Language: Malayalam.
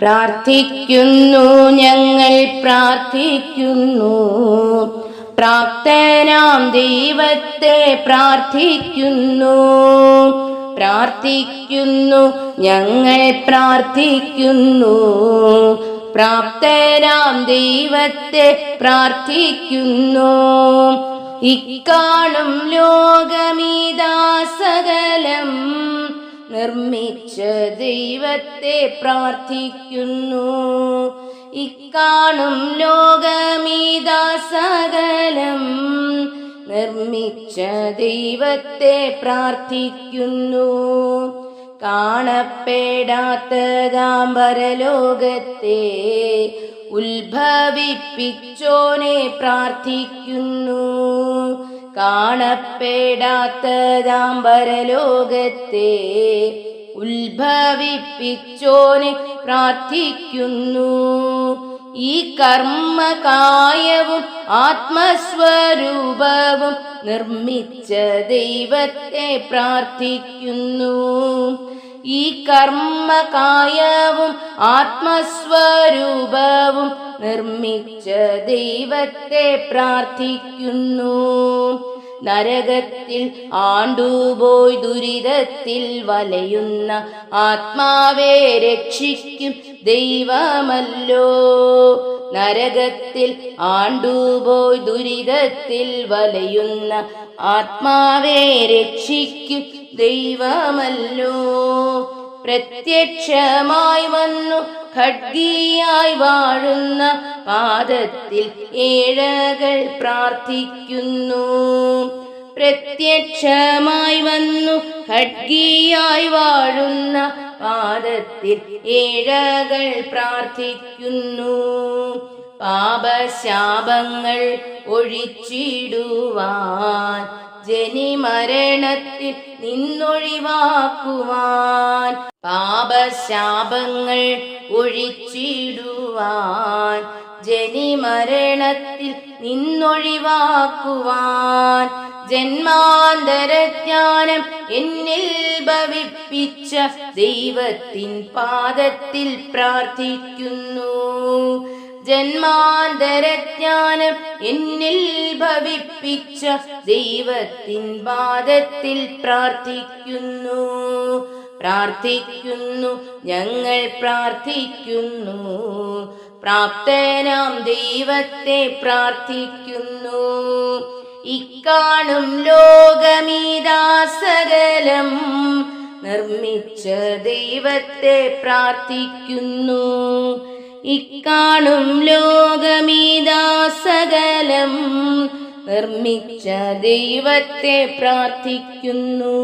പ്രാർത്ഥിക്കുന്നു ഞങ്ങൾ പ്രാർത്ഥിക്കുന്നു. പ്രാപ്തനാം ദൈവത്തെ പ്രാർത്ഥിക്കുന്നു. പ്രാർത്ഥിക്കുന്നു ഞങ്ങൾ പ്രാർത്ഥിക്കുന്നു. പ്രാപ്തനാം ദൈവത്തെ പ്രാർത്ഥിക്കുന്നു. ഇക്കാണും ലോകമീതാസകലം നിർമ്മിച്ച ദൈവത്തെ പ്രാർത്ഥിക്കുന്നു. ഇക്കാണും ലോകമീതാസകലം നിർമ്മിച്ച ദൈവത്തെ പ്രാർത്ഥിക്കുന്നു. കാണപ്പെടാത്തതാം പരലോകത്തെ ഉത്ഭവിപ്പിച്ചോനെ പ്രാർത്ഥിക്കുന്നു. കാണപ്പെടാത്തതാം പരലോകത്തെ ഉത്ഭവിപ്പിച്ചോനെ പ്രാർത്ഥിക്കുന്നു. ഈ കർമ്മകായവും ആത്മസ്വരൂപവും നിർമ്മിച്ച ദൈവത്തെ പ്രാർത്ഥിക്കുന്നു. ഈ കർമ്മകായവും ആത്മസ്വരൂപവും നിർമ്മിച്ച ദൈവത്തെ പ്രാർത്ഥിക്കുന്നു. നരകത്തിൽ ആണ്ടുപോയി ദുരിതത്തിൽ വലയുന്ന ആത്മാവെ രക്ഷിക്കും ദൈവമല്ലോ. നരകത്തിൽ ആണ്ടുപോയി ദുരിതത്തിൽ വലയുന്ന ആത്മാവേ രക്ഷിക്കും ദൈവമല്ലോ. പ്രത്യക്ഷമായി വന്നു ഖഡ്ഗിയായി വാഴുന്ന പാദത്തിൽ ഏഴകൾ പ്രാർത്ഥിക്കുന്നു. പ്രത്യക്ഷമായി വന്നു ഖഡ്ഗിയായി വാഴുന്ന പാദത്തിൽ ഏഴകൾ പ്രാർത്ഥിക്കുന്നു. പാപശാപങ്ങൾ ഒഴിച്ചിടുവാൻ ജനിമരണത്തിൽ നിന്നൊഴിവാക്കുവാൻ പാപശാപങ്ങൾ ഒഴിച്ചിടുവാൻ ജനിമരണത്തിൽ നിന്നൊഴിവാക്കുവാൻ ജന്മാന്തരജ്ഞാനം എന്നിൽ ഭവിപ്പിച്ച ദൈവത്തിൻ പാദത്തിൽ പ്രാർത്ഥിക്കുന്നു. ജന്മാന്തരജ്ഞാനം എന്നിൽ ഭവിപ്പിച്ച ദൈവത്തിൻ പാദത്തിൽ പ്രാർത്ഥിക്കുന്നു. പ്രാർത്ഥിക്കുന്നു ഞങ്ങൾ പ്രാർത്ഥിക്കുന്നു. പ്രാപ്തനാം ദൈവത്തെ പ്രാർത്ഥിക്കുന്നു. ഇക്കാണും ലോകമീതാസകലം നിർമ്മിച്ച ദൈവത്തെ പ്രാർത്ഥിക്കുന്നു. ഇക്കാണും ലോകമീതാ സകലം നിർമ്മിച്ച ദൈവത്തെ പ്രാർത്ഥിക്കുന്നു.